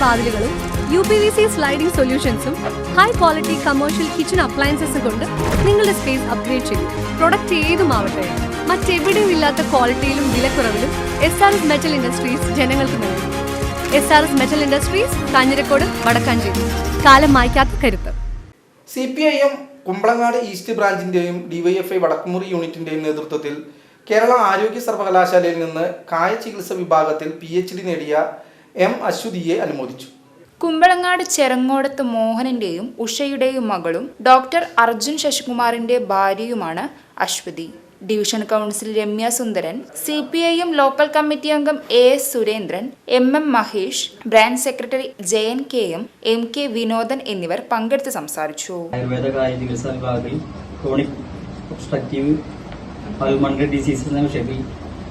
വാതിലുകളും U P V C sliding സൊല്യൂഷൻസും high quality commercial kitchen അപ്ലയൻസസും കൊണ്ട് നിങ്ങളുടെ സ്പേസ് അപ്ഗ്രേഡ് ചെയ്യും പ്രൊഡക്റ്റ് ഏതുമാവട്ടെ മറ്റെവിടെയും ഇല്ലാത്ത ക്വാളിറ്റിയിലും വിലക്കുറവിലും S R S metal industries ജനങ്ങൾക്ക് നൽകും. S R S metal industries Kanjirakode Wadakkanchery. കാലം മായ്ക്കാത്ത കരുത്ത്. C P I M Kumbalangad east ബ്രാഞ്ചിന്റെയും DYFI Vadakkumuri യൂണിറ്റിന്റെയും നേതൃത്വത്തിൽ കേരള ആരോഗ്യ സർവകലാശാലയിൽ നിന്ന് കായ ചികിത്സ വിഭാഗത്തിൽ പി എച്ച് ഡി നേടിയ എം അശ്വതിയെ അനുമോദിച്ചു. കുമ്പളങ്ങാട് ചെറങ്ങോടത്ത് മോഹനന്റെയും ഉഷയുടെയും മകളും ഡോക്ടർ അർജുൻ ശശികുമാറിന്റെ ഭാര്യയുമാണ് Aswathy. Division council Ramya Sundaran C P I M local committee അംഗം A S Surendran M M Mahesh branch secretary Jayan K M M K Vinodan എന്നിവർ പങ്കെടുത്ത് സംസാരിച്ചു. ആയുർവേദ കായ ചികിത്സാ വിഭാഗത്തിൽ ക്രോണിക് ഒബ്സ്ട്രക്റ്റീവ് പൾമണറി ഡിസീസ് എന്ന വിഷയത്തിൽ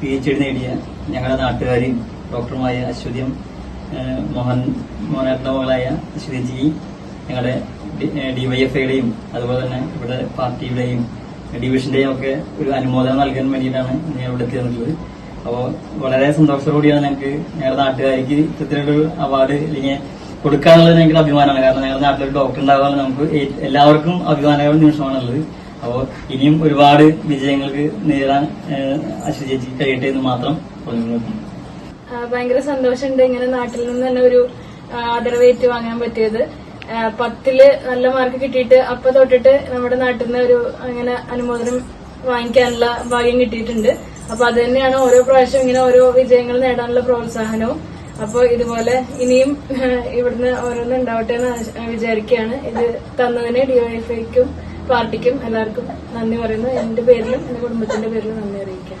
പി എച്ച് ഡി നേടിയ ഞങ്ങളുടെ നാട്ടുകാരും ഡോക്ടറുമായ അശ്വതിയും മോഹൻ മകളായ ശ്രീജി ഞങ്ങളുടെ ഡിവൈഎഫ്ഐയുടെയും അതുപോലെ തന്നെ ഇവിടെ പാർട്ടിയുടെയും ഡിവിഷന്റെയും ഒക്കെ ഒരു അനുമോദനം നൽകാൻ വേണ്ടിയിട്ടാണ് ഞാൻ ഇവിടെ എത്തിയിട്ടുള്ളത് അപ്പോൾ വളരെ സന്തോഷത്തോടുകൂടിയാണ് ഞങ്ങൾക്ക് ഞങ്ങളുടെ നാട്ടുകാർക്ക് ഇത്തരത്തിലൊരു അവാർഡ് അല്ലെങ്കിൽ കൊടുക്കാനുള്ളത് ഞങ്ങൾക്ക് അഭിമാനമാണ്. കാരണം ഞങ്ങളുടെ നാട്ടിലൊരു ഡോക്ടർ ഉണ്ടാകാൻ നമുക്ക് എല്ലാവർക്കും അഭിമാനകരമായ നിമിഷമാണുള്ളത്. അപ്പോൾ ഇനിയും ഒരുപാട് വിജയങ്ങൾക്ക് നേടാൻ അശ്വതി ചേച്ചി കഴിയട്ടെ എന്ന് മാത്രം പറഞ്ഞു ഭയങ്കര സന്തോഷമുണ്ട് ഇങ്ങനെ നാട്ടിൽ നിന്ന് തന്നെ ഒരു ആ, വാങ്ങാൻ പറ്റിയത്. പത്തിൽ നല്ല മാർക്ക് കിട്ടിയിട്ട് അപ്പൊ തൊട്ടിട്ട് നമ്മുടെ നാട്ടിൽ നിന്ന് ഒരു അങ്ങനെ അനുമോദനം വാങ്ങിക്കാനുള്ള ഭാഗ്യം കിട്ടിയിട്ടുണ്ട്. അപ്പൊ അത് തന്നെയാണ് ഓരോ പ്രാവശ്യം ഇങ്ങനെ ഓരോ വിജയങ്ങൾ നേടാനുള്ള പ്രോത്സാഹനവും. അപ്പൊ ഇതുപോലെ ഇനിയും ഇവിടുന്ന് ഓരോന്ന് ഉണ്ടാവട്ടെ എന്ന് വിചാരിക്കുകയാണ്. ഇത് തന്നതിന് ഡിവൈഎഫ്ഐക്കും പാർട്ടിക്കും എല്ലാവർക്കും നന്ദി പറയുന്നു. എന്റെ പേരിലും എന്റെ കുടുംബത്തിന്റെ പേരിലും നന്ദി അറിയിക്കാം